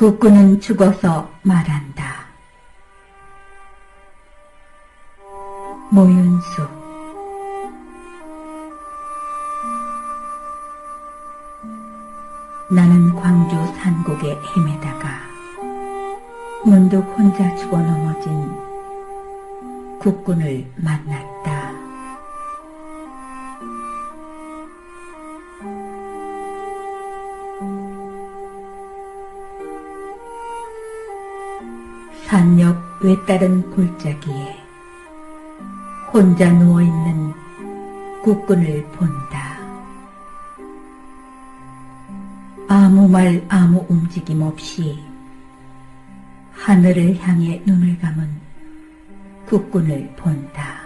국군은 죽어서 말한다. 모윤수 나는 광주 산곡에 헤매다가 문득 혼자 죽어 넘어진 국군을 만났다. 외따른 골짜기에 혼자 누워있는 국군을 본다. 아무 말 아무 움직임 없이 하늘을 향해 눈을 감은 국군을 본다.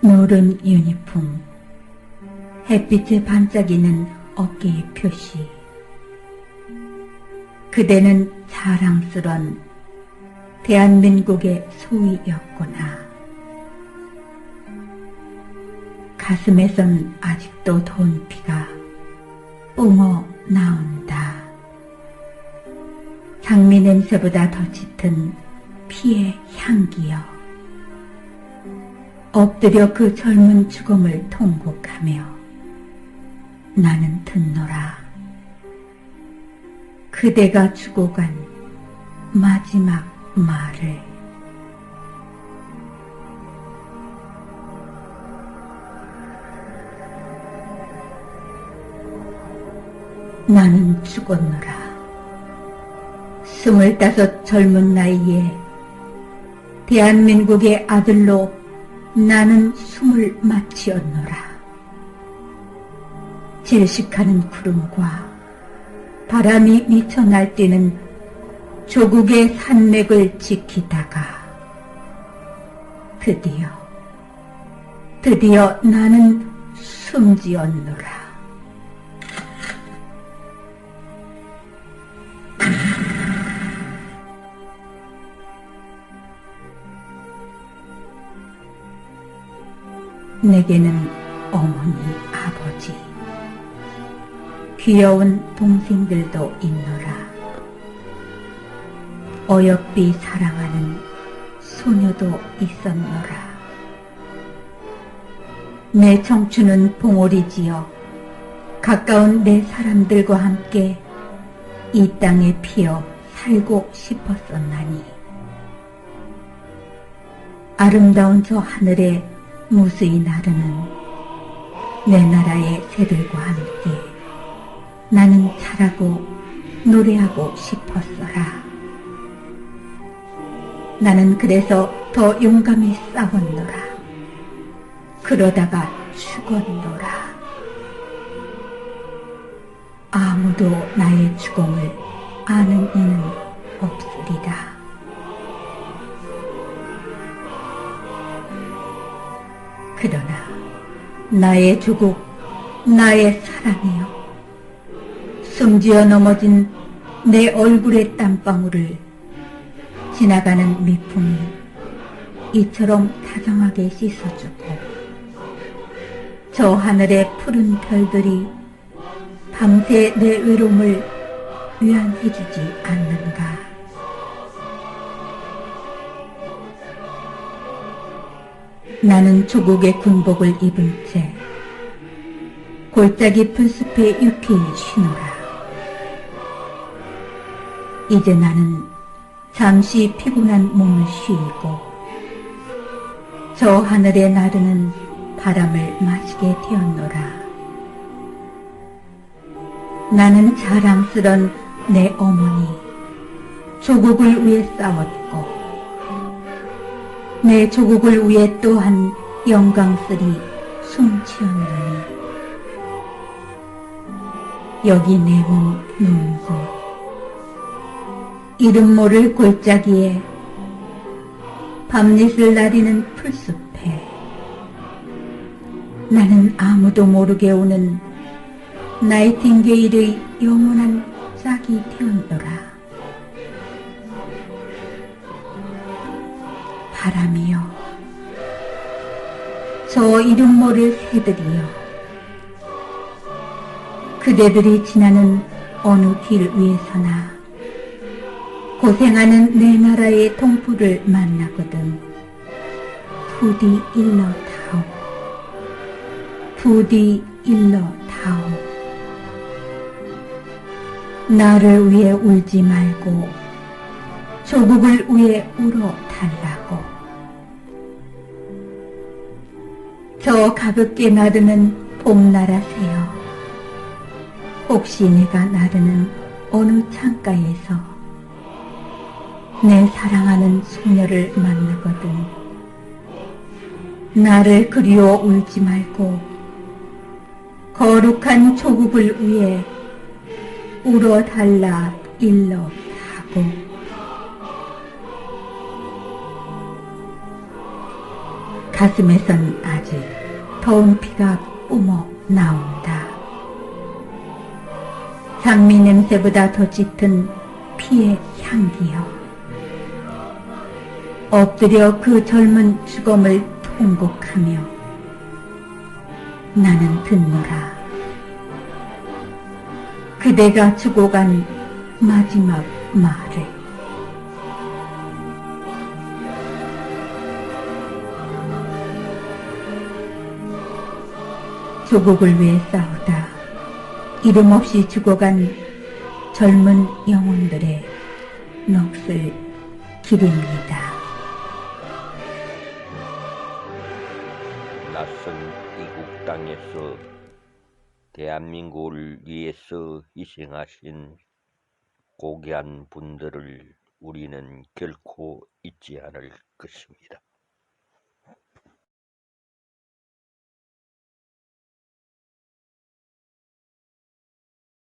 노른 유니폼, 햇빛에 반짝이는 어깨의 표시. 그대는 자랑스런 대한민국의 소위였구나. 가슴에선 아직도 더운 피가 뿜어 나온다. 장미 냄새보다 더 짙은 피의 향기여. 엎드려 그 젊은 죽음을 통곡하며 나는 듣노라. 그대가 죽어간 마지막 말을 나는 죽었노라. 스물다섯 젊은 나이에 대한민국의 아들로 나는 숨을 마치었노라. 질식하는 구름과 바람이 미쳐 날뛰는 조국의 산맥을 지키다가 드디어 드디어 나는 숨지었노라. 내게는 어머니, 아버지, 귀여운 동생들도 있노라. 어여삐 사랑하는 소녀도 있었노라. 내 청춘은 봉오리지어 가까운 내 사람들과 함께 이 땅에 피어 살고 싶었었나니. 아름다운 저 하늘에 무수히 나르는 내 나라의 새들과 함께 나는 자라고 노래하고 싶었어라. 나는 그래서 더 용감히 싸웠노라. 그러다가 죽었노라. 아무도 나의 죽음을 아는 이는 없으리라. 그러나 나의 조국, 나의 사랑이여. 숨지어 넘어진 내 얼굴의 땀방울을 지나가는 미풍이 이처럼 다정하게 씻어주고 저 하늘의 푸른 별들이 밤새 내 외로움을 위안해주지 않는가. 나는 조국의 군복을 입은 채 골짜기 풀숲에 유쾌히 쉬노라. 이제 나는 잠시 피곤한 몸을 쉬고 저 하늘에 나르는 바람을 마시게 되었노라. 나는 자랑스런 내 어머니, 조국을 위해 싸웠고, 내 조국을 위해 또한 영광스리 숨치었노니, 여기 내몸 곳, 이름 모를 골짜기에 밤낮을 나리는 풀숲에 나는 아무도 모르게 오는 나이팅게일의 영원한 짝이 되었노라. 바람이여, 저 이름 모를 새들이여, 그대들이 지나는 어느 길 위에서나 고생하는 내 나라의 동포를 만나거든. 부디 일러 다오. 부디 일러 다오. 나를 위해 울지 말고 조국을 위해 울어 달라고. 저 가볍게 나르는 봄나라 새여. 혹시 내가 나르는 어느 창가에서 내 사랑하는 소녀를 만나거든 나를 그리워 울지 말고 거룩한 조국을 위해 울어달라 일러 하고 가슴에선 아직 더운 피가 뿜어 나온다. 장미 냄새보다 더 짙은 피의 향기여. 엎드려 그 젊은 주검을 통곡하며 나는 듣노라. 그대가 주고 간 마지막 말을. 조국을 위해 싸우다 이름 없이 죽어간 젊은 영혼들의 넋을 기립니다. 낯선 이국 땅에서 대한민국을 위해서 희생하신 고귀한 분들을 우리는 결코 잊지 않을 것입니다.